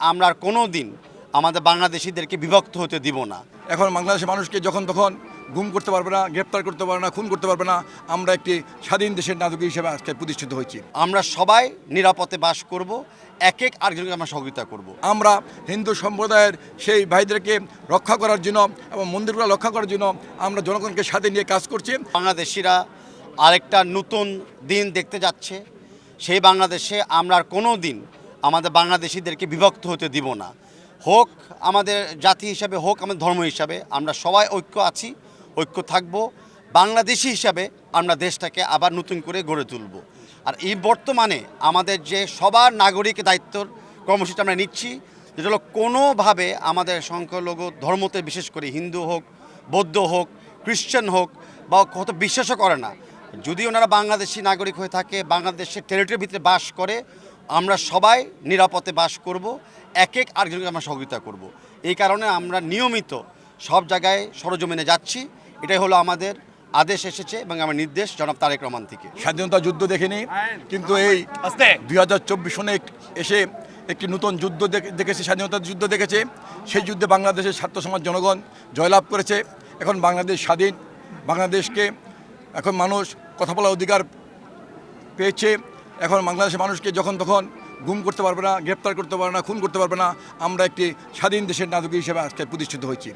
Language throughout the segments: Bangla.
আমরা আর কোনো দিন আমাদের বাংলাদেশিদেরকে বিভক্ত হতে দিব না। এখন বাংলাদেশের মানুষকে যখন তখন গুম করতে পারবে না গ্রেপ্তার করতে পারবে না খুন করতে পারবে না আমরা একটি স্বাধীন দেশের নাগরিক হিসেবে আজকে প্রতিষ্ঠিত হয়েছি। আমরা সবাই নিরাপদে বাস করব এক এক আরেকজনকে আমরা সহযোগিতা করব। আমরা হিন্দু সম্প্রদায়ের সেই ভাইদেরকে রক্ষা করার জন্য এবং মন্দিরগুলো রক্ষা করার জন্য আমরা জনগণকে সাথে নিয়ে কাজ করছি। বাংলাদেশিরা আরেকটা নতুন দিন দেখতে যাচ্ছে। সেই বাংলাদেশে আমরা আর কোনো দিন আমাদের বাংলাদেশিদেরকে বিভক্ত হতে দিব না। হোক আমাদের জাতি হিসাবে, হোক আমাদের ধর্ম হিসাবে, আমরা সবাই ঐক্য আছি, ঐক্য থাকব। বাংলাদেশি হিসাবে আমরা দেশটাকে আবার নতুন করে গড়ে তুলব। আর এই বর্তমানে আমাদের যে সবার নাগরিক দায়িত্বর কর্মসূচি আমরা নিচ্ছি যেটা হলো কোনোভাবে আমাদের সংখ্যালঘু ধর্মতে, বিশেষ করে হিন্দু হোক, বৌদ্ধ হোক, খ্রিশ্চান হোক, বা কত বিশ্বাসও করে না। যদি ওনারা বাংলাদেশি নাগরিক হয়ে থাকে, বাংলাদেশের টেরিটরির ভিতরে বাস করে আমরা সবাই নিরাপদে বাস করব এক এক আরেকজনকে আমরা সহযোগিতা করব। এই কারণে আমরা নিয়মিত সব জায়গায় সরজমিনে যাচ্ছি। এটাই হলো আমাদের আদেশ এসেছে এবং আমার নির্দেশ জনাব তারেক রহমান থেকে। স্বাধীনতা যুদ্ধ দেখিনি কিন্তু এই দুই হাজার চব্বিশ সনে এসে একটি নতুন যুদ্ধ দেখেছে স্বাধীনতার যুদ্ধ দেখেছে। সেই যুদ্ধে বাংলাদেশের ছাত্র সমাজ জনগণ জয়লাভ করেছে। এখন বাংলাদেশ স্বাধীন বাংলাদেশকে এখন মানুষ কথা বলার অধিকার পেয়েছে। এখন বাংলাদেশের মানুষকে যখন তখন গুম করতে পারবে না, গ্রেপ্তার করতে পারবে না, খুন করতে পারবে না, আমরা একটি স্বাধীন দেশের নাগরিক হিসেবে আজকে প্রতিষ্ঠিত হয়েছি।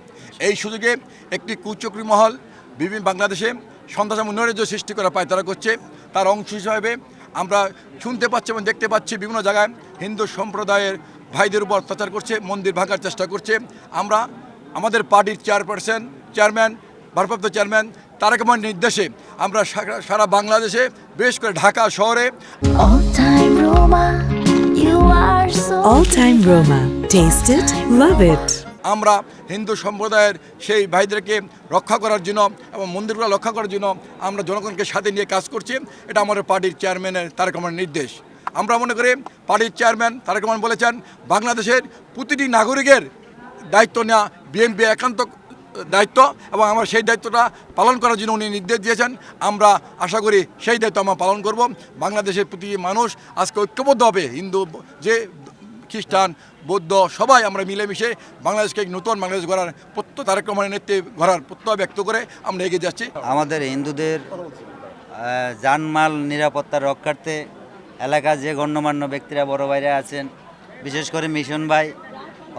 এই সুযোগে একটি কুচক্রী মহল বিভিন্ন বাংলাদেশে সন্ত্রাস উন্নয়নের যে সৃষ্টি করা পায়, তারা করছে। তার অংশ হিসাবে আমরা শুনতে পাচ্ছি এবং দেখতে পাচ্ছি বিভিন্ন জায়গায় হিন্দু সম্প্রদায়ের ভাইদের উপর অত্যাচার করছে, মন্দির ভাঙার চেষ্টা করছে। আমরা আমাদের পার্টির চেয়ারপারসন, চেয়ারম্যান, ভারপ্রাপ্ত চেয়ারম্যান তারেক নির্দেশে আমরা সারা- সারা বাংলাদেশে বেশ করে ঢাকা শহরে All time Roma, you are so All Time Roma. Taste it, love it. আমরা হিন্দু সম্প্রদায়ের সেই ভাইদেরকে রক্ষা করার জন্য এবং মন্দিরগুলো রক্ষা করার জন্য আমরা জনগণকে সাথে নিয়ে কাজ করছি এটা আমাদের পার্টির চেয়ারম্যানের তারেক রহমানের নির্দেশ আমরা মনে করি পার্টির চেয়ারম্যান তারেক রহমান বলেছেন বাংলাদেশের প্রতিটি নাগরিকের দায়িত্ব নেওয়া বিএনপি একান্ত দায়িত্ব এবং আমরা সেই দায়িত্বটা পালন করার জন্য উনি নির্দেশ দিয়েছেন। আমরা আশা করি সেই দায়িত্ব আমরা পালন করব। বাংলাদেশের প্রতি মানুষ আজকে ঐক্যবদ্ধ হবে হিন্দু, যে খ্রিস্টান, বৌদ্ধ সবাই আমরা মিলেমিশে বাংলাদেশকে নতুন বাংলাদেশ গড়ার প্রত্যয় তারেক রহমানের নেতৃত্বে গড়ার প্রত্যয় ব্যক্ত করে আমরা এগিয়ে যাচ্ছি। আমাদের হিন্দুদের জানমাল নিরাপত্তা রক্ষার্থে এলাকার যে গণ্যমান্য ব্যক্তিরা বড় বাইরে আছেন, বিশেষ করে মিশন ভাই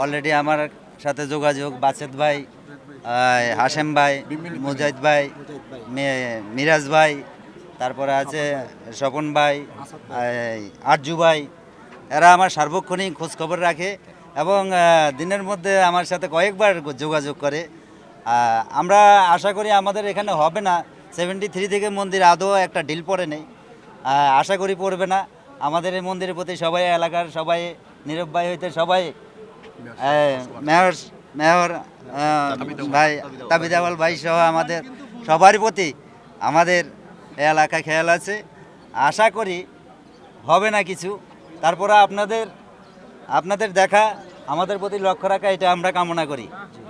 অলরেডি আমার সাথে যোগাযোগ, বাচেত ভাই হাশেম ভাই, মুজাহিদ ভাই মিরাজ ভাই, তারপরে আছে স্বপন ভাই আরজু ভাই, এরা আমার সার্বক্ষণিক খোঁজখবর রাখে এবং দিনের মধ্যে আমার সাথে কয়েকবার যোগাযোগ করে। আমরা আশা করি আমাদের এখানে হবে না। সেভেন্টি থ্রি থেকে মন্দির আদৌ একটা ডিল পড়ে নেই। আশা করি পড়বে না। আমাদের এই মন্দিরের প্রতি সবাই, এলাকার সবাই, নীরব ভাই হইতে সবাই মেয়র মেয়র ভাই তাবিদাওয়াল ভাই সহ আমাদের সবার প্রতি আমাদের এলাকায় খেয়াল আছে। আশা করি হবে না কিছু। তারপরে আপনাদের আপনাদের দেখা আমাদের প্রতি লক্ষ্য রাখা এটা আমরা কামনা করি।